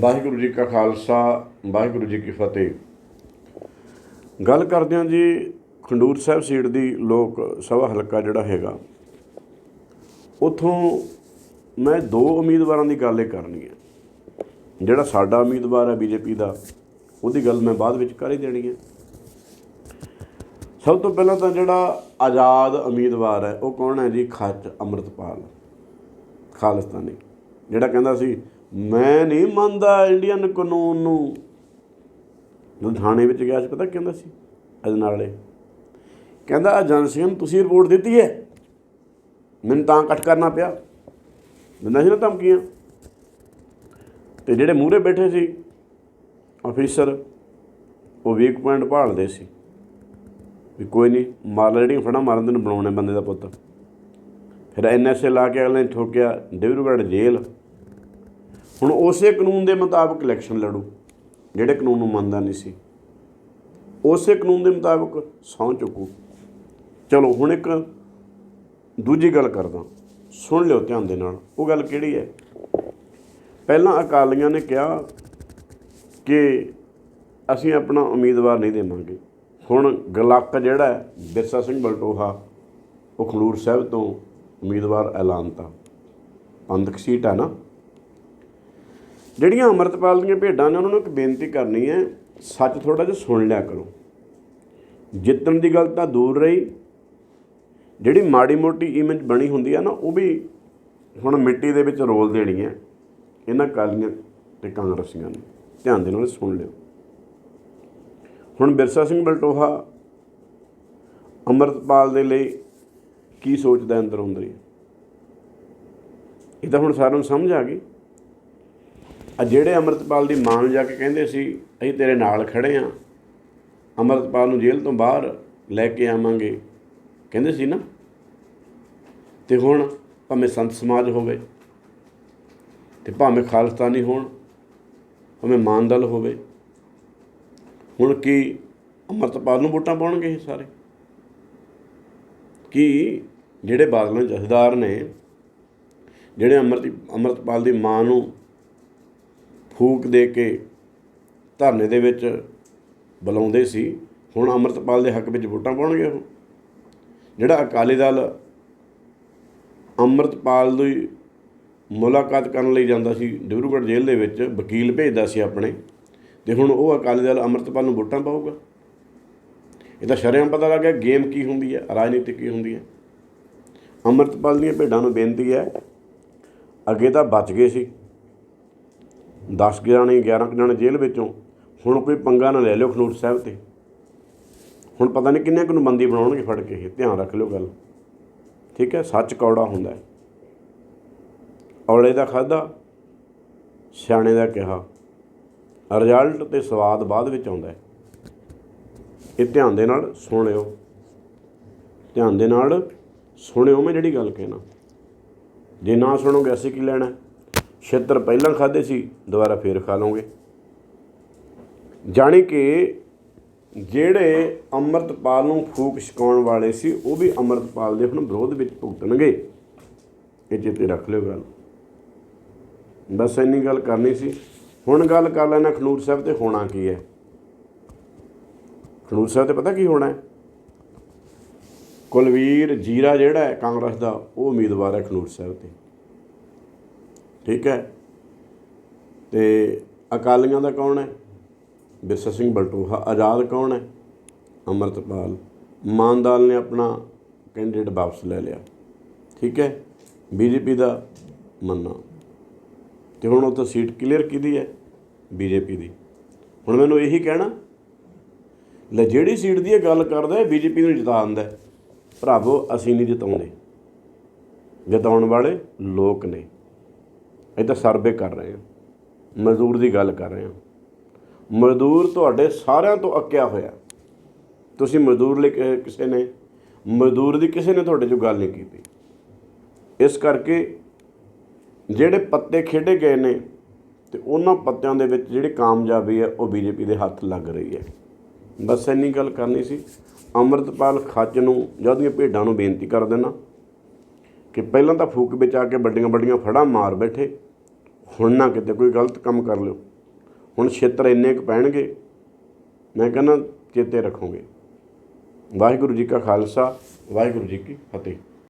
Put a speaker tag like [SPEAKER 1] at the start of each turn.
[SPEAKER 1] ਵਾਹਿਗੁਰੂ ਜੀ ਕਾ ਖਾਲਸਾ, ਵਾਹਿਗੁਰੂ ਜੀ ਕੀ ਫਤਿਹ। ਗੱਲ ਕਰਦੇ ਹਾਂ ਜੀ, ਖੰਡੂਰ ਸਾਹਿਬ ਸੀਟ ਦੀ ਲੋਕ ਸਭਾ ਹਲਕਾ ਜਿਹੜਾ ਹੈਗਾ। ਉਥੋਂ ਮੈਂ ਦੋ ਉਮੀਦਵਾਰਾਂ ਦੀ ਗੱਲ ਇਹ ਕਰਨੀ ਹੈ। ਜਿਹੜਾ ਸਾਡਾ ਉਮੀਦਵਾਰ ਹੈ ਬੀਜੇਪੀ ਦਾ, ਉਹਦੀ ਗੱਲ ਮੈਂ ਬਾਅਦ ਵਿੱਚ ਕਰ ਹੀ ਦੇਣੀ ਹੈ। ਸਭ ਤੋਂ ਪਹਿਲਾਂ ਤਾਂ ਜਿਹੜਾ ਆਜ਼ਾਦ ਉਮੀਦਵਾਰ ਹੈ, ਉਹ ਕੌਣ ਹੈ ਜੀ? ਖੱਚ ਅੰਮ੍ਰਿਤਪਾਲ, ਖਾਲਿਸਤਾਨੀ। ਜਿਹੜਾ ਕਹਿੰਦਾ ਸੀ ਮੈਂ ਨਹੀਂ ਮੰਨਦਾ ਇੰਡੀਅਨ ਕਾਨੂੰਨ ਨੂੰ। ਲੁਧਿਆਣੇ ਵਿੱਚ ਗਿਆ ਸੀ, ਪਤਾ ਕਹਿੰਦਾ ਸੀ? ਅਜਨਾਲੇ ਕਹਿੰਦਾ ਏਜੰਸੀਆਂ ਨੂੰ ਤੁਸੀਂ ਰਿਪੋਰਟ ਦਿੱਤੀ ਹੈ। ਮੈਨੂੰ ਤਾਂ ਕੱਟ ਕਰਨਾ ਪਿਆ। ਦਿੰਦਾ ਸੀ ਨਾ ਧਮਕੀਆਂ। ਤੇ ਜਿਹੜੇ ਮੂਹਰੇ ਬੈਠੇ ਸੀ ਅਫੀਸਰ ਉਹ ਵੀਕ ਪੁਆਇੰਟ ਭਾਲਦੇ ਸੀ ਵੀ ਕੋਈ ਨਹੀਂ, ਮਾਰ ਜਿਹੜੀਆਂ ਫੜਾ ਮਾਰਨ ਦੇ ਨੂੰ ਬਣਾਉਣੇ ਬੰਦੇ ਦਾ ਪੁੱਤ। ਫਿਰ ਐਨਐਸਏ ਲਾ ਕੇ ਅਗਲੇ ਨੇ ਠੋਕਿਆ ਡਿਬਰੂਗੜ੍ਹ ਜੇਲ੍ਹ। ਹੁਣ ਉਸੇ ਕਾਨੂੰਨ ਦੇ ਮੁਤਾਬਕ ਇਲੈਕਸ਼ਨ ਲੜੂ ਜਿਹੜੇ ਕਾਨੂੰਨ ਨੂੰ ਮੰਨਦਾ ਨਹੀਂ ਸੀ। ਉਸੇ ਕਾਨੂੰਨ ਦੇ ਮੁਤਾਬਕ ਸਹੁੰ ਚੁੱਕੂ। ਚਲੋ ਹੁਣ ਇੱਕ ਦੂਜੀ ਗੱਲ ਕਰਦਾ। ਸੁਣ ਲਿਓ ਧਿਆਨ ਦੇ ਨਾਲ ਉਹ ਗੱਲ ਕਿਹੜੀ ਹੈ? ਪਹਿਲਾਂ ਅਕਾਲੀਆਂ ਨੇ ਕਿਹਾ ਕਿ ਅਸੀਂ ਆਪਣਾ ਉਮੀਦਵਾਰ ਨਹੀਂ ਦੇਵਾਂਗੇ। ਹੁਣ ਗਲੱਕ ਜਿਹੜਾ ਹੈ, ਬਿਰਸਾ ਸਿੰਘ ਬਲਟੋਹਾ ਉਹ ਖਲੂਰ ਸਾਹਿਬ ਤੋਂ ਉਮੀਦਵਾਰ ਐਲਾਨਤਾ। ਪੰਦਕ ਸੀਟ ਹੈ ਨਾ। ਜਿਹੜੀਆਂ ਅੰਮ੍ਰਿਤਪਾਲ ਦੀਆਂ ਭੇਡਾਂ ਨੇ ਉਹਨਾਂ ਨੂੰ ਇੱਕ ਬੇਨਤੀ ਕਰਨੀ ਹੈ, ਸੱਚ ਥੋੜਾ ਜਿਹਾ ਸੁਣ ਲਿਆ ਕਰੋ। ਜਿੱਤਣ ਦੀ ਗੱਲ ਤਾਂ ਦੂਰ ਰਹੀ। ਜਿਹੜੀ ਮਾੜੀ ਮੋਟੀ ਇਮੇਜ ਬਣੀ ਹੁੰਦੀ ਹੈ ਨਾ, ਉਹ ਵੀ ਹੁਣ ਮਿੱਟੀ ਦੇ ਵਿੱਚ ਰੋਲ ਦੇਣੀ ਹੈ। ਇਹਨਾਂ ਕਾਲੀਆਂ ਤੇ ਕਾਂਗਰਸੀਆਂ ਨੂੰ। ਧਿਆਨ ਦੇ ਨਾਲ ਸੁਣ ਲਿਓ। ਹੁਣ ਬਿਰਸਾ ਸਿੰਘ ਬਲਟੋਹਾ ਅੰਮ੍ਰਿਤਪਾਲ ਦੇ ਲਈ ਕੀ ਸੋਚਦਾ ਅੰਦਰ ਅੰਦਰ ਹੀ? ਇਹ ਤਾਂ ਹੁਣ ਸਾਰਿਆਂ ਨੂੰ ਸਮਝ ਆ ਗਈ। ਆ ਜਿਹੜੇ ਅੰਮ੍ਰਿਤਪਾਲ ਦੀ ਮਾਂ ਨੂੰ ਜਾ ਕੇ ਕਹਿੰਦੇ ਸੀ, ਅਸੀਂ ਤੇਰੇ ਨਾਲ ਖੜੇ ਆ। ਅੰਮ੍ਰਿਤਪਾਲ ਨੂੰ ਜੇਲ੍ਹ ਤੋਂ ਬਾਹਰ ਲੈ ਕੇ ਆਵਾਂਗੇ। ਕਹਿੰਦੇ ਸੀ ਨਾ, ਤੇ ਹੁਣ ਭਾਵੇਂ ਸੰਤ ਸਮਾਜ ਹੋਵੇ, ਤੇ ਭਾਵੇਂ ਖਾਲਸਤਾਨੀ ਹੋਣ, ਭਾਵੇਂ ਮਾਨਦਲ ਹੋਵੇ, ਹੁਣ ਕੀ ਅੰਮ੍ਰਿਤਪਾਲ ਨੂੰ ਵੋਟਾਂ ਪਾਉਣਗੇ ਇਹ ਸਾਰੇ? ਕੀ ਜਿਹੜੇ ਬਾਦਲਾਂ ਜਥੇਦਾਰ ਨੇ, ਜਿਹੜੇ ਅੰਮ੍ਰਿਤ, ਅੰਮ੍ਰਿਤਪਾਲ ਦੀ ਮਾਂ ਨੂੰ ਫੂਕ ਦੇ ਕੇ ਧਰਨੇ ਦੇ ਵਿੱਚ ਬੁਲਾਉਂਦੇ ਸੀ। ਹੁਣ ਅੰਮ੍ਰਿਤਪਾਲ ਦੇ ਹੱਕ ਵਿੱਚ ਵੋਟਾਂ ਪਾਉਣਗੇ ਉਹ। ਜਿਹੜਾ ਅਕਾਲੀ ਦਲ ਅੰਮ੍ਰਿਤਪਾਲ ਦੀ ਮੁਲਾਕਾਤ ਕਰਨ ਲਈ ਜਾਂਦਾ ਸੀ, ਡਿਬਰੂਗੜ੍ਹ ਜੇਲ੍ਹ ਦੇ ਵਿੱਚ ਵਕੀਲ ਭੇਜਦਾ ਸੀ ਆਪਣੇ। ਤੇ ਹੁਣ ਉਹ ਅਕਾਲੀ ਦਲ ਅੰਮ੍ਰਿਤਪਾਲ ਨੂੰ ਵੋਟਾਂ ਪਾਊਗਾ। ਇਹ ਤਾਂ ਸ਼ਰਿਆਂ ਪਤਾ ਲੱਗ ਗਿਆ ਗੇਮ ਕੀ ਹੁੰਦੀ ਹੈ, ਰਾਜਨੀਤੀ ਕੀ ਹੁੰਦੀ ਹੈ। ਅੰਮ੍ਰਿਤਪਾਲ ਦੀਆਂ ਭੇਡਾਂ ਨੂੰ ਬੇਨਤੀ ਹੈ, ਅੱਗੇ ਤਾਂ ਬਚ ਗਏ ਸੀ। 10 ਜਾਣੇ 11 ਜਾਣੇ ਜੇਲ੍ਹ ਵਿੱਚੋਂ ਹੁਣ ਕੋਈ ਪੰਗਾ ਨਾ ਲੈ ਲਿਓ ਖਨੂਰ ਸਾਹਿਬ ਤੇ। ਹੁਣ ਪਤਾ ਨਹੀਂ ਕਿੰਨੇ ਕੁ ਨੂੰ ਬੰਦੀ ਬਣਾਉਣਗੇ ਫੜ ਕੇ, ਇਹ ਧਿਆਨ ਰੱਖ ਲਿਓ ਗੱਲ। ਠੀਕ ਹੈ, ਸੱਚ ਕੌੜਾ ਹੁੰਦਾ ਹੈ। ਔਲੇ ਦਾ ਖਾਦਾ ਸਿਆਣੇ ਦਾ ਕਿਹਾ। ਰਿਜ਼ਲਟ ਤੇ ਸਵਾਦ ਬਾਅਦ ਵਿੱਚ ਆਉਂਦਾ ਹੈ। ਇਹ ਧਿਆਨ ਦੇ ਨਾਲ ਸੁਣਿਓ। ਧਿਆਨ ਦੇ ਨਾਲ ਸੁਣਿਓ ਮੈਂ ਜਿਹੜੀ ਗੱਲ ਕਹਿਣਾ। ਜੇ ਨਾ ਸੁਣੋਗੇ, ਅਸੀਂ ਕੀ ਲੈਣਾ ਛਿੱਤਰ ਪਹਿਲਾਂ ਖਾਦੇ ਸੀ, ਦੁਬਾਰਾ ਫੇਰ ਖਾ ਲਓਗੇ। ਜਾਣੀ ਕਿ ਜਿਹੜੇ ਅੰਮ੍ਰਿਤਪਾਲ ਨੂੰ ਫੂਕ ਛਕਾਉਣ ਵਾਲੇ ਸੀ, ਉਹ ਵੀ ਅੰਮ੍ਰਿਤਪਾਲ ਦੇ ਹੁਣ ਵਿਰੋਧ ਵਿੱਚ ਭੁਗਤਣਗੇ। ਇਹ ਚੇਤੇ ਰੱਖ ਲਿਓ ਗੱਲ। ਬਸ ਇੰਨੀ ਗੱਲ ਕਰਨੀ ਸੀ। ਹੁਣ ਗੱਲ ਕਰ ਲੈਣਾ ਖਨੂਰ ਸਾਹਿਬ ਤੇ ਹੋਣਾ ਕੀ ਹੈ? ਖਨੂਰ ਸਾਹਿਬ ਤੇ ਪਤਾ ਕੀ ਹੋਣਾ ਹੈ? ਕੁਲਵੀਰ ਜੀਰਾ ਜਿਹੜਾ ਹੈ ਕਾਂਗਰਸ ਦਾ, ਉਹ ਉਮੀਦਵਾਰ ਹੈ ਖਨੂਰ ਸਾਹਿਬ ਤੇ। ਠੀਕ ਹੈ? ਤੇ ਅਕਾਲੀਆਂ ਦਾ ਕੌਣ ਹੈ? ਬਿਰਸਾ ਸਿੰਘ ਬਲਟੋਹਾ। ਆਜ਼ਾਦ ਕੌਣ ਹੈ? ਅੰਮ੍ਰਿਤਪਾਲ। ਮਾਨਦਾਲ ਨੇ ਆਪਣਾ ਕੈਂਡੀਡੇਟ ਵਾਪਸ ਲੈ ਲਿਆ। ਠੀਕ ਹੈ? ਬੀਜੇਪੀ ਦਾ ਮੰਨਾ। ਤੇ ਹੁਣ ਉਹ ਤਾਂ ਸੀਟ ਕਲੀਅਰ ਕਿਹਦੀ ਹੈ? ਬੀਜੇਪੀ ਦੀ। ਹੁਣ ਮੈਨੂੰ ਇਹੀ ਕਹਿਣਾ, ਲੈ ਜਿਹੜੀ ਸੀਟ ਦੀ ਇਹ ਗੱਲ ਕਰਦਾ ਹੈ ਬੀਜੇਪੀ ਨੂੰ ਜਿਤਾ ਦਿੰਦਾ ਭਰਾਵੋ, ਅਸੀਂ ਨਹੀਂ ਜਿਤਾਉਂਦੇ। ਜਿਤਾਉਣ ਵਾਲੇ ਲੋਕ ਨੇ। ਇਹ ਤਾਂ ਸਰਵੇ ਕਰ ਰਹੇ ਹਾਂ। ਮਜ਼ਦੂਰ ਦੀ ਗੱਲ ਕਰ ਰਹੇ ਹਾਂ। ਮਜ਼ਦੂਰ ਤੁਹਾਡੇ ਸਾਰਿਆਂ ਤੋਂ ਅੱਕਿਆ ਹੋਇਆ। ਤੁਸੀਂ ਮਜ਼ਦੂਰ ਲਈ ਕਿਸੇ ਨੇ, ਮਜ਼ਦੂਰ ਦੀ ਕਿਸੇ ਨੇ ਤੁਹਾਡੇ 'ਚੋਂ ਗੱਲ ਨਹੀਂ ਕੀਤੀ। ਇਸ ਕਰਕੇ ਜਿਹੜੇ ਪੱਤੇ ਖੇਡੇ ਗਏ ਨੇ ਤੇ ਉਹਨਾਂ ਪੱਤਿਆਂ ਦੇ ਵਿੱਚ ਜਿਹੜੀ ਕਾਮਯਾਬੀ ਹੈ, ਉਹ ਬੀਜੇਪੀ ਦੇ ਹੱਥ ਲੱਗ ਰਹੀ ਹੈ। ਬਸ ਇੰਨੀ ਗੱਲ ਕਰਨੀ ਸੀ। ਅੰਮ੍ਰਿਤਪਾਲ ਖੱਜ ਨੂੰ, ਜਾਂ ਉਹਦੀਆਂ ਭੇਡਾਂ ਨੂੰ ਬੇਨਤੀ ਕਰ ਦੇਣਾ ਕਿ ਪਹਿਲਾਂ ਤਾਂ ਫੂਕ ਵਿੱਚ ਆ ਕੇ ਵੱਡੀਆਂ ਵੱਡੀਆਂ ਫੜਾਂ ਮਾਰ ਬੈਠੇ। ਹੁਣ ਨਾ ਕਿਤੇ ਕੋਈ ਗਲਤ ਕੰਮ ਕਰ ਲਿਓ। ਹੁਣ ਛੇਤਰ ਇੰਨੇ ਕੁ ਪੈਣਗੇ, ਮੈਂ ਕਹਿੰਦਾ ਚੇਤੇ ਰੱਖੋਗੇ। ਵਾਹਿਗੁਰੂ ਜੀ ਕਾ ਖਾਲਸਾ, ਵਾਹਿਗੁਰੂ ਜੀ ਕੀ ਫਤਿਹ।